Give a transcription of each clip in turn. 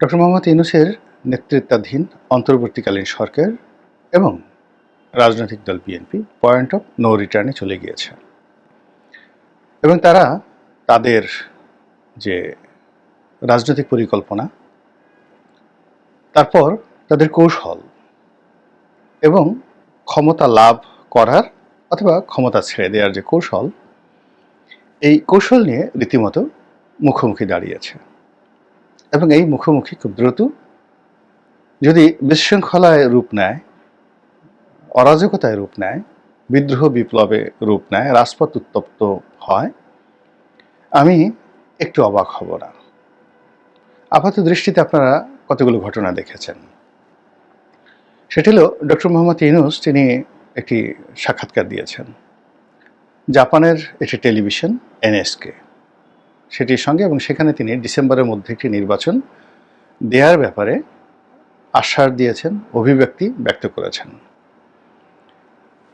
Doctor Mohammad ইউনুসের নেতৃত্বাধীন অন্তর্বর্তীকালীন সরকার এবং রাজনৈতিক দল বিএনপি পয়েন্ট অফ নো রিটার্নে চলে গিয়েছে। এবং তারা তাদের যে রাজনৈতিক পরিকল্পনা, তারপর তাদের কৌশল এবং ক্ষমতা লাভ করার অথবা ক্ষমতা ছেড়ে দেওয়ার যে কৌশল, এই কৌশল নিয়ে রীতিমতো মুখোমুখি দাঁড়িয়েছে। এবং এই মুখোমুখি খুব দ্রুত যদি বিশৃঙ্খলায় রূপ নেয়, অরাজকতায় রূপ নেয়, বিদ্রোহ বিপ্লবে রূপ নেয়, রাজপথ উত্তপ্ত হয়, আমি একটু অবাক হব না। আপাত দৃষ্টিতে আপনারা কতগুলো ঘটনা দেখেছেন? সেটি হলো ডক্টর মোহাম্মদ ইউনুস, তিনি একটি সাক্ষাৎকার দিয়েছেন। জাপানের একটি টেলিভিশন, এনএসকে। সেটির সঙ্গে এবং সেখানে তিনি ডিসেম্বরের মধ্যে একটি নির্বাচন দেওয়ার ব্যাপারে আশ্বাস দিয়েছেন, অভিব্যক্তি ব্যক্ত করেছেন।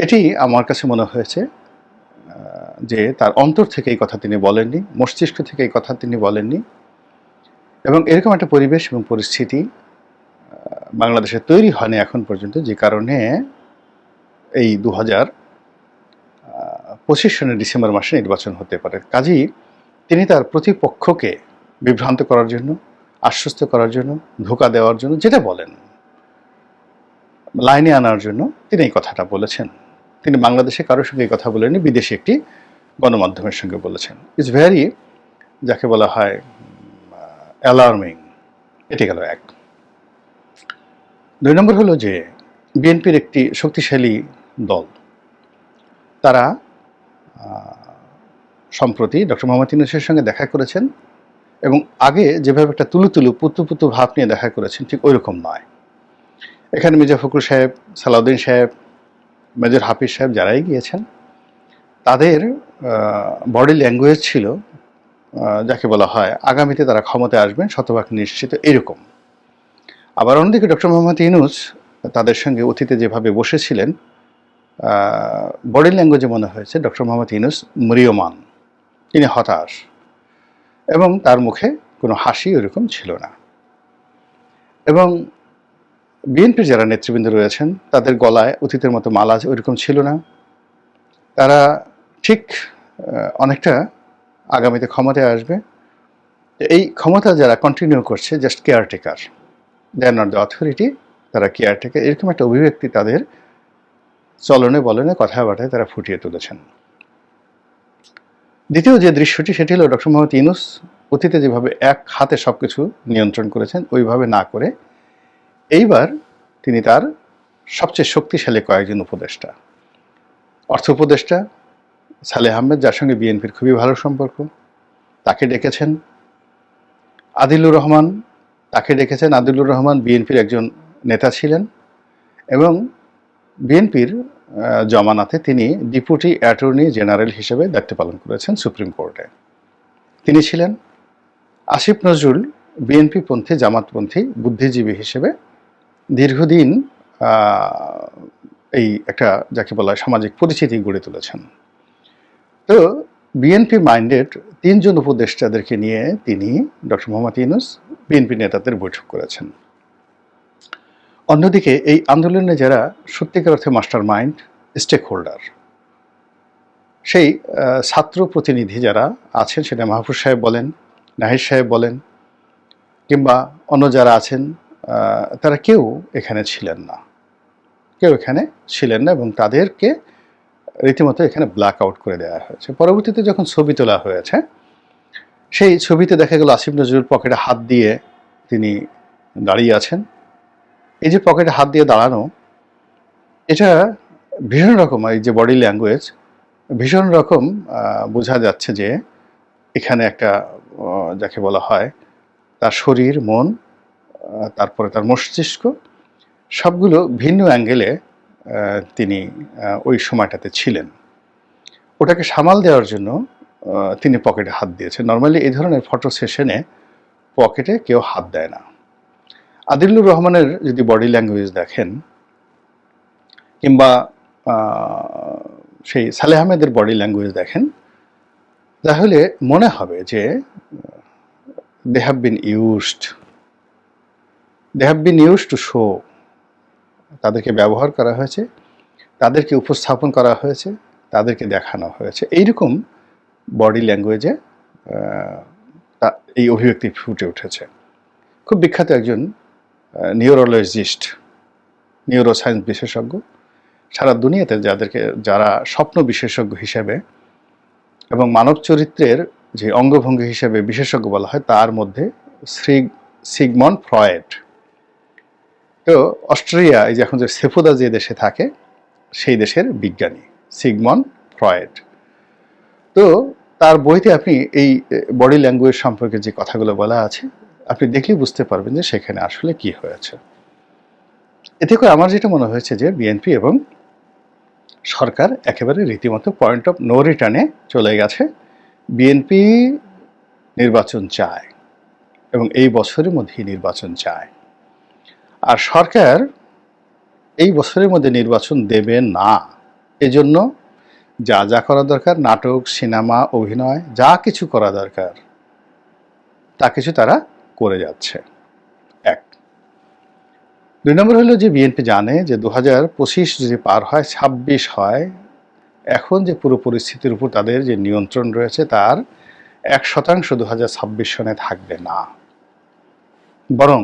এটি আমার কাছে মনে হয়েছে যে তার অন্তর থেকে এই কথা তিনি বলেননি, মস্তিষ্ক থেকে এই কথা তিনি বলেননি এবং এরকম একটা পরিবেশ এবং পরিস্থিতি বাংলাদেশে তৈরি হয়নি এখন পর্যন্ত যে কারণে এই দু হাজার পঁচিশ সনের ডিসেম্বর মাসে নির্বাচন হতে পারে। কাজেই তিনি তার প্রতিপক্ষকে বিভ্রান্ত করার জন্য, আশ্বস্ত করার জন্য, ধোকা দেওয়ার জন্য যেটা বলেন, লাইনে আনার জন্য তিনি এই কথাটা বলেছেন। তিনি বাংলাদেশে কারোর সঙ্গে এই কথা বলেননি, বিদেশে একটি গণমাধ্যমের সঙ্গে বলেছেন। ইটস ভেরি যাকে বলা হয় অ্যালার্মিং এটি গেল এক। দুই নম্বর হলো যে, বিএনপির একটি শক্তিশালী দল, তারা সম্প্রতি ডক্টর মোহাম্মদ ইউনুসের সঙ্গে দেখা করেছেন এবং আগে যেভাবে একটা তুলু তুলু, পুতু পুতু ভাব নিয়ে দেখা করেছেন, ঠিক ওই রকম নয়। এখানে মির্জা ফখরুল সাহেব, সালাউদ্দিন সাহেব, মেজর হাফিজ সাহেব যারাই গিয়েছেন, তাদের বডি ল্যাঙ্গুয়েজ ছিল যাকে বলা হয় আগামীতে তারা ক্ষমতায় আসবেন, শতভাগ নিশ্চিত এরকম। আবার অন্যদিকে ডক্টর মোহাম্মদ ইউনুস তাদের সঙ্গে অতীতে যেভাবে বসেছিলেন বডি ল্যাঙ্গুয়েজে মনে হয়েছে, ডক্টর মোহাম্মদ ইউনুস ম্রিয়মান। তিনি হতাশ এবং তার মুখে কোনো হাসি ওরকম ছিল না। এবং বিএনপির যারা নেতৃবৃন্দ রয়েছেন, তাদের গলায় অতীতের মতো মালাজ ওইরকম ছিল না। তারা ঠিক অনেকটা আগামীতে ক্ষমতায় আসবে। এই ক্ষমতা যারা কন্টিনিউ করছে just caretaker they are not the authority তারা কেয়ারটেকার এরকম একটা অভিব্যক্তি তাদের চলনে বলনে কথাবার্তায় তারা ফুটিয়ে তুলেছেন। দ্বিতীয় যে দৃশ্যটি, সেটি হলো ডক্টর মোহাম্মদ ইউনুস অতীতে যেভাবে এক হাতে সব কিছু নিয়ন্ত্রণ করেছেন, ওইভাবে না করে এইবার তিনি তার সবচেয়ে শক্তিশালী কয়েকজন উপদেষ্টা। অর্থ উপদেষ্টা সালেহ আহমেদ, যার সঙ্গে বিএনপির খুবই ভালো সম্পর্ক, তাকে ডেকেছেন। আদিলুর রহমান, তাকে ডেকেছেন। আদিলুর রহমান বিএনপির একজন নেতা ছিলেন এবং বিএনপির জমানাতে তিনি ডিপুটি অ্যাটর্নি জেনারেল হিসেবে দায়িত্ব পালন করেছেন সুপ্রিম কোর্টে। তিনি ছিলেন আসিফ নজরুল বিএনপি পন্থী জামাতপন্থী বুদ্ধিজীবী হিসেবে দীর্ঘদিন এই একটা যাকে বলা সামাজিক পরিচিতি গড়ে তুলেছেন। তো বিএনপি মাইন্ডেড তিনজন উপদেষ্টাদেরকে নিয়ে তিনি ডক্টর মোহাম্মদ ইউনুস বিএনপি নেতাদের বৈঠক করেছেন। অন্যদিকে, এই আন্দোলনে যারা সত্যিকার অর্থে মাস্টার মাইন্ড স্টেক হোল্ডার সেই ছাত্র প্রতিনিধি যারা আছেন, সেটা মাহফুজ সাহেব বলেন, নাহিদ সাহেব বলেন, কিংবা অন্য যারা আছেন তারা কেউ এখানে ছিলেন না। কেউ এখানে ছিলেন না এবং তাদেরকে রীতিমতো এখানে ব্ল্যাক আউট করে দেওয়া হয়েছে। পরবর্তীতে যখন ছবি তোলা হয়েছে, সেই ছবিতে দেখা গেল আসিফ নজরুল পকেটে হাত দিয়ে তিনি দাঁড়িয়ে আছেন। এই যে পকেটে হাত দিয়ে দাঁড়ানো, এটা ভীষণ রকম, এই যে বডি ল্যাঙ্গুয়েজ ভীষণ রকম বোঝা যাচ্ছে যে এখানে একটা যাকে বলা হয়, তার শরীর, মন তারপরে তার মস্তিষ্ক, সবগুলো ভিন্ন অ্যাঙ্গেলে তিনি ওই সময়টাতে ছিলেন। ওটাকে সামাল দেওয়ার জন্য তিনি পকেটে হাত দিয়েছেন। নর্মালি এই ধরনের ফটো সেশনে পকেটে কেউ হাত দেয় না। আদিলুর রহমানের যদি বডি ল্যাঙ্গুয়েজ দেখেন, কিংবা সেই সালেহ আহমেদের বডি ল্যাঙ্গুয়েজ দেখেন, তাহলে মনে হবে যে they have been used they have been use to show তাদেরকে ব্যবহার করা হয়েছে, তাদেরকে উপস্থাপন করা হয়েছে, তাদেরকে দেখানো হয়েছে। এইরকম বডি ল্যাঙ্গুয়েজে এই অভিব্যক্তি ফুটে উঠেছে। খুব বিখ্যাত একজন নিউরোলজিস্ট নিউরোসায়েন্স বিশেষজ্ঞ। সারা দুনিয়াতে যাদেরকে, যারা স্বপ্ন বিশেষজ্ঞ হিসেবে এবং মানব চরিত্রের যে অঙ্গভঙ্গি হিসেবে বিশেষজ্ঞ বলা হয়, তার মধ্যে শ্রী সিগমন ফ্রয়েড। তো অস্ট্রেলিয়া এই যে এখন যে সেফুদা যে দেশে থাকে, সেই দেশের বিজ্ঞানী সিগমন ফ্রয়েড। তো তার বইতে আপনি এই বডি ল্যাঙ্গুয়েজ সম্পর্কে যে কথাগুলো বলা আছে আপনি দেখলেই বুঝতে পারবেন যে সেখানে আসলে কি হয়েছে। এতে করে আমার যেটা মনে হয়েছে যে বিএনপি এবং সরকার একেবারে রীতিমতো পয়েন্ট অফ নো রিটার্নে চলে গেছে। বিএনপি নির্বাচন চায় এবং এই বছরের মধ্যেই নির্বাচন চায়। আর সরকার এই বছরের মধ্যে নির্বাচন দেবে না। এজন্য যা যা করা দরকার, নাটক, সিনেমা, অভিনয়, যা কিছু করা দরকার, তা কিছু তারা করে যাচ্ছে। এক। দুই নম্বর হলো যে বিএনপি জানে যে দু হাজার পঁচিশ যদি পার হয়, ছাব্বিশ হয়, এখন যে পুরো পরিস্থিতির উপর তাদের যে নিয়ন্ত্রণ রয়েছে, তার এক শতাংশ দু হাজার ছাব্বিশ সনে থাকবে না। বরং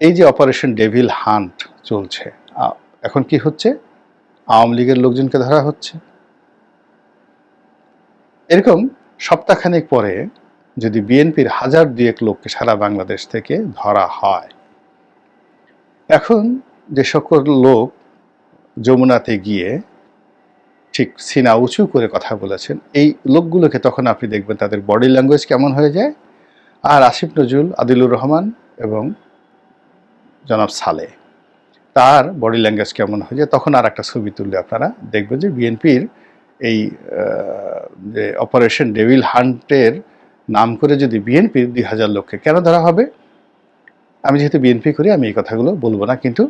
এই যে অপারেশন ডেভিল হান্ট চলছে এখন কি হচ্ছে? আওয়ামী লীগের লোকজনকে ধরা হচ্ছে। এরকম সপ্তাহখানেক পরে যদি বিএনপির হাজার দুয়েক লোককে সারা বাংলাদেশ থেকে ধরা হয়। এখন যে সকল লোক যমুনাতে গিয়ে ঠিক সিনা উঁচু করে কথা বলেছেন, এই লোকগুলোকে তখন আপনি দেখবেন তাদের বডি ল্যাঙ্গুয়েজ কেমন হয়ে যায়। আর আসিফ নজরুল, আদিলুর রহমান এবং জনাব সালে, তার বডি ল্যাঙ্গুয়েজ কেমন হয়ে যায় তখন আর একটা ছবি তুললে আপনারা দেখবেন যে বিএনপির এই যে অপারেশন ডেভিল হান্টের নাম করে যদি বিএনপির দুই হাজার লোককে কেন ধরা হবে? আমি যেহেতু বিএনপি করি, আমি এই কথাগুলো বলব না। কিন্তু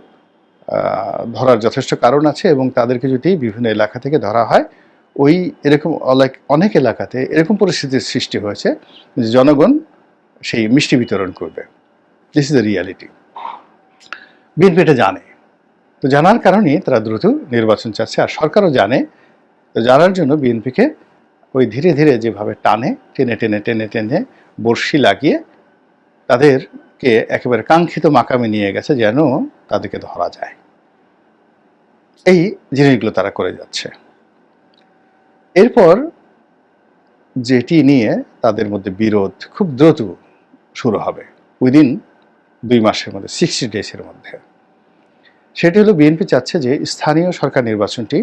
ধরার যথেষ্ট কারণ আছে এবং তাদেরকে যদি বিভিন্ন এলাকা থেকে ধরা হয়, ওই এরকম অনেক এলাকাতে এরকম পরিস্থিতির সৃষ্টি হয়েছে যে জনগণ সেই মিষ্টি বিতরণ করবে। This is the reality BNP এটা জানে। তো জানার কারণে তারা দ্রুত নির্বাচন চাচ্ছে। আর সরকারও জানে। তো জানার জন্য বিএনপিকে ওই ধীরে ধীরে যেভাবে টানে, টেনে টেনে টেনে টেনে বর্ষি লাগিয়ে তাদেরকে একেবারে কাঙ্ক্ষিত মাকামে নিয়ে গেছে যেন তাদেরকে ধরা যায়। এই জিনিসগুলো তারা করে যাচ্ছে। এরপর যেটি নিয়ে তাদের মধ্যে বিরোধ খুব দ্রুত শুরু হবে উইদিন দুই মাসের মধ্যে, সিক্সটি ডেজের মধ্যে। সেটি হলো বিএনপি চাচ্ছে যে স্থানীয় সরকার নির্বাচনটি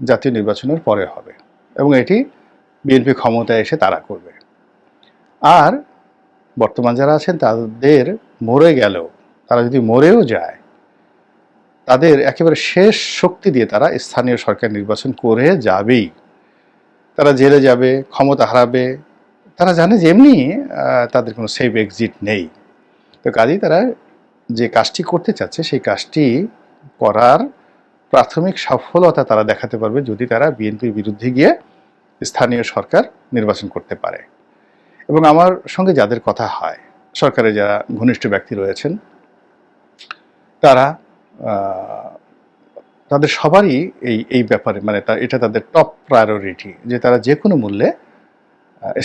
জাতীয় নির্বাচনের পরে হবে এবং এটি বিএনপি ক্ষমতায় এসে তারা করবে। আর বর্তমান যারা আছেন, তাদের মরে গেলেও, তারা যদি মরেও যায়, তাদের একেবারে শেষ শক্তি দিয়ে তারা স্থানীয় সরকার নির্বাচন করে যাবেই। তারা জেলে যাবে, ক্ষমতা হারাবে। তারা জানে যে এমনি তাদের কোনো সেফ এক্সিট নেই। তো কাজেই তারা যে কাজটি করতে চাচ্ছে, সেই কাজটি করার প্রাথমিক সফলতা তারা দেখাতে পারবে যদি তারা বিএনপির বিরুদ্ধে গিয়ে স্থানীয় সরকার নির্বাচন করতে পারে। এবং আমার সঙ্গে যাদের কথা হয়, সরকারে যারা ঘনিষ্ঠ ব্যক্তি রয়েছেন, তারা তাদের সবারই এই এই ব্যাপারে মানে এটা তাদের টপ প্রায়োরিটি যে তারা যে কোনো মূল্যে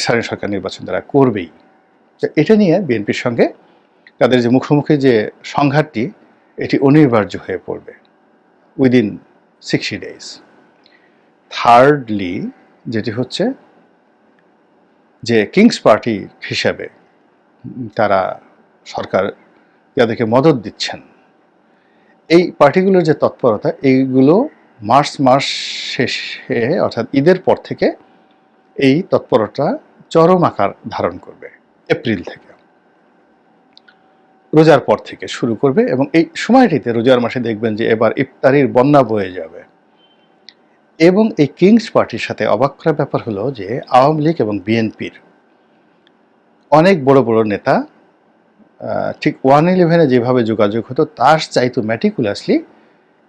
স্থানীয় সরকার নির্বাচন তারা করবেই। এটা নিয়ে বিএনপির সঙ্গে তাদের যে মুখোমুখি যে সংঘাতটি, এটি অনিবার্য হয়ে পড়বে। উইদিন সিক্সটি ডেজ থার্ডলি যেটি হচ্ছে যে কিংস পার্টি হিসাবে তারা সরকার যাদেরকে মদত দিচ্ছেন। এই পার্টিগুলোর যে তৎপরতা, এইগুলো মার্চ মাস শেষে, অর্থাৎ ঈদের পর থেকে এই তৎপরতা চরম আকার ধারণ করবে, এপ্রিল থেকে। রোজার পর থেকে শুরু করবে এবং এই সময়টিতে রোজার মাসে দেখবেন যে এবার ইফতারির বন্যা বয়ে যাবে। এবং এই কিংস পার্টির সাথে অবাক করা ব্যাপার হলো যে আওয়ামী লীগ এবং বিএনপির অনেক বড় বড় নেতা ঠিক ওয়ান ইলেভেনে যেভাবে যোগাযোগ হতো, তার চাইতো ম্যাটিকুলাসলি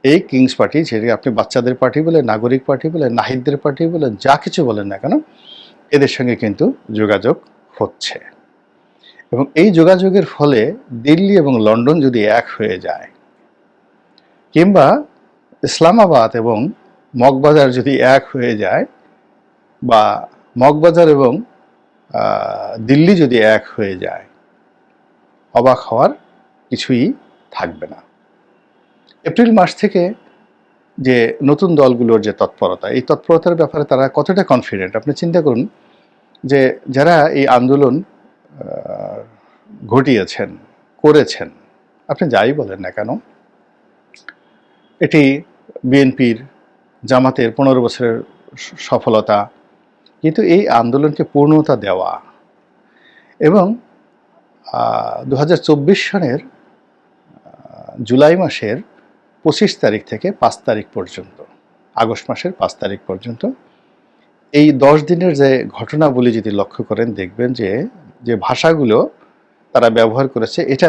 এই কিংস পার্টি যেটি আপনি বাচ্চাদের পার্টি বলেন, নাগরিক পার্টি বলেন, নাহিদদের পার্টি বলেন, যা কিছু বলেন না কেন, এদের সঙ্গে কিন্তু যোগাযোগ হচ্ছে। এবং এই যোগাযোগের ফলে দিল্লি এবং লন্ডন যদি এক হয়ে যায়, কিংবা ইসলামাবাদ এবং মগবাজার যদি এক হয়ে যায় বা মগবাজার এবং দিল্লি যদি এক হয়ে যায়, অবাক হওয়ার কিছুই থাকবে না। এপ্রিল মাস থেকে যে নতুন দলগুলোর যে তৎপরতা, এই তৎপরতার ব্যাপারে তারা কতটা কনফিডেন্ট আপনি চিন্তা করুন যে যারা এই আন্দোলন ঘটিয়েছেন, করেছেন, আপনি যাই বলেন না কেন, এটি বিএনপির জামাতের পনেরো বছরের সফলতা। কিন্তু এই আন্দোলনকে পূর্ণতা দেওয়া এবং দু হাজার সনের জুলাই মাসের পঁচিশ তারিখ থেকে পাঁচ তারিখ পর্যন্ত, আগস্ট মাসের পাঁচ তারিখ পর্যন্ত এই দশ দিনের যে ঘটনাবলী যদি লক্ষ্য করেন দেখবেন যে যে ভাষাগুলো তারা ব্যবহার করেছে, এটা